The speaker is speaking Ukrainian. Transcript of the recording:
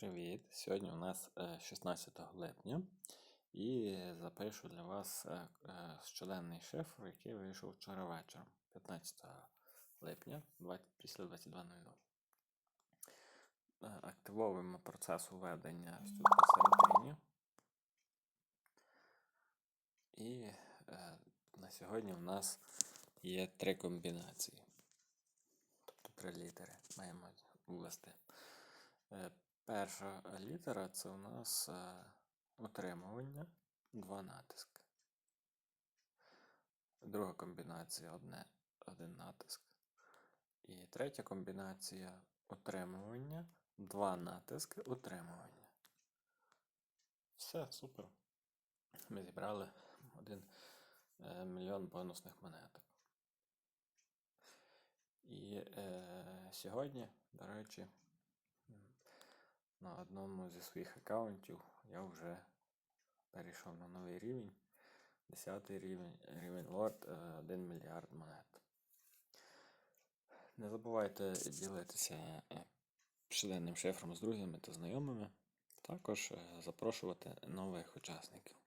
Привіт! Сьогодні у нас е, 16 липня і запишу для вас е, е, щоденний шифр, який вийшов вчора вечором, 15 липня, після 22.00. Е, Активовуємо процес введення ось тут посередині. І е, на сьогодні в нас є три комбінації. Тобто три літери маємо ввести. Перша літера це у нас е, утримування, два натиски. Друга комбінація одне, один натиск. І третя комбінація утримування, два натиски, утримування. Все, супер. Ми зібрали один е, мільйон бонусних монеток. І е, сьогодні, до речі, на одному зі своїх аккаунтів я вже перейшов на новий рівень. 10 рівень, рівень лорд, 1 мільярд монет. Не забувайте ділитися е, щоденним шифром з друзями та знайомими. Також запрошувати нових учасників.